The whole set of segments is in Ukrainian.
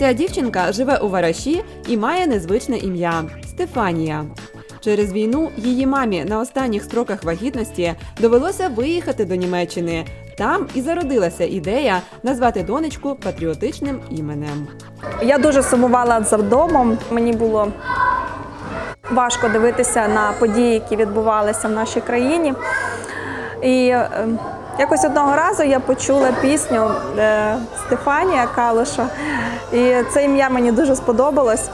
Ця дівчинка живе у Вараші і має незвичне ім'я Стефанія. Через війну її мамі на останніх строках вагітності довелося виїхати до Німеччини. Там і зародилася ідея назвати донечку патріотичним іменем. Я дуже сумувала за домом. Мені було важко дивитися на події, які відбувалися в нашій країні. І е, якось одного разу я почула пісню е, Стефанія Калуша, і це ім'я мені дуже сподобалось.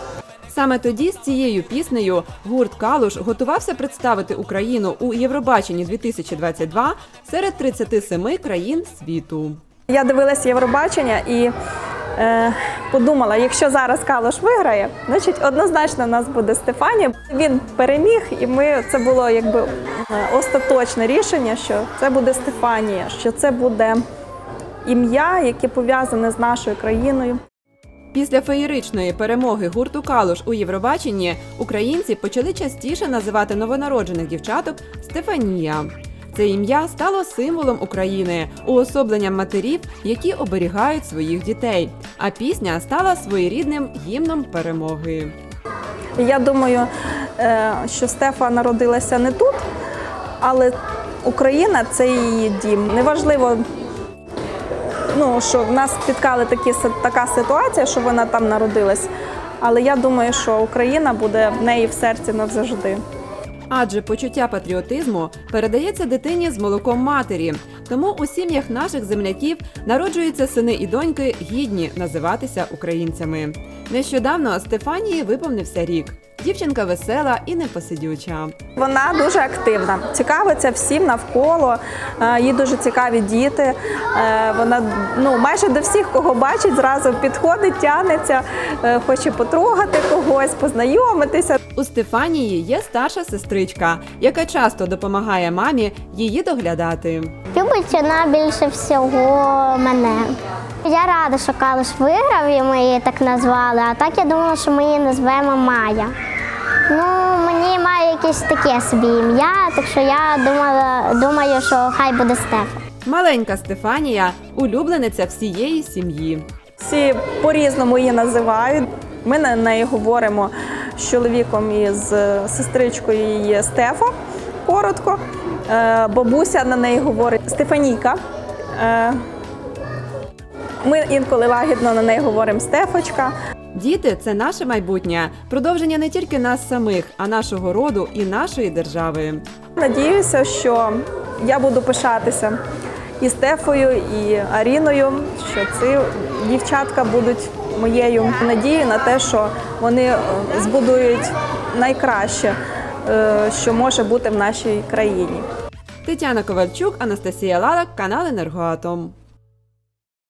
Саме тоді з цією піснею гурт Калуш готувався представити Україну у Євробаченні 2022 серед 37 країн світу. Я дивилася Євробачення і е, подумала, якщо зараз Калуш виграє, значить однозначно в нас буде Стефанія. Він переміг, і ми це було якби е, остаточне рішення, що це буде Стефанія, що це буде ім'я, яке пов'язане з нашою країною. Після феєричної перемоги гурту Калуш у Євробаченні українці почали частіше називати новонароджених дівчаток Стефанія. Це ім'я стало символом України, уособленням матерів, які оберігають своїх дітей. А пісня стала своєрідним гімном перемоги. Я думаю, е, що Стефа народилася не тут, але Україна це її дім. Неважливо, ну, що в нас спіткала такі, така ситуація, що вона там народилась. Але я думаю, що Україна буде в неї в серці назавжди. Адже почуття патріотизму передається дитині з молоком матері. Тому у сім'ях наших земляків народжуються сини і доньки гідні називатися українцями. Нещодавно Стефанії виповнився рік. Дівчинка весела і непосидюча. Вона дуже активна, цікавиться всім навколо. е, Їй дуже цікаві діти. Е, Вона ну майже до всіх, кого бачить, зразу підходить, тягнеться, е, хоче потрогати когось, познайомитися. У Стефанії є старша сестричка, яка часто допомагає мамі її доглядати. Любить вона більше всього мене. Я рада, що Калуш виграв, і ми її так назвали. А так я думала, що ми її назвемо Майя. Ну, мені має якесь таке собі ім'я, так що я думала, думаю, що хай буде Стефа. Маленька Стефанія улюблениця всієї сім'ї. Всі по-різному її називають. Ми на неї говоримо з чоловіком і з сестричкою її Стефа. Коротко. Е, Бабуся на неї говорить Стефанійка. Е, Ми інколи лагідно на неї говоримо Стефочка. Діти це наше майбутнє, продовження не тільки нас самих, а нашого роду і нашої держави. Надіюся, що я буду пишатися і Стефою, і Аріною, що ці дівчатка будуть моєю надією на те, що вони е, збудують найкраще, е, що може бути в нашій країні. Тетяна Ковальчук, Анастасія Лалак, канал Енергоатом.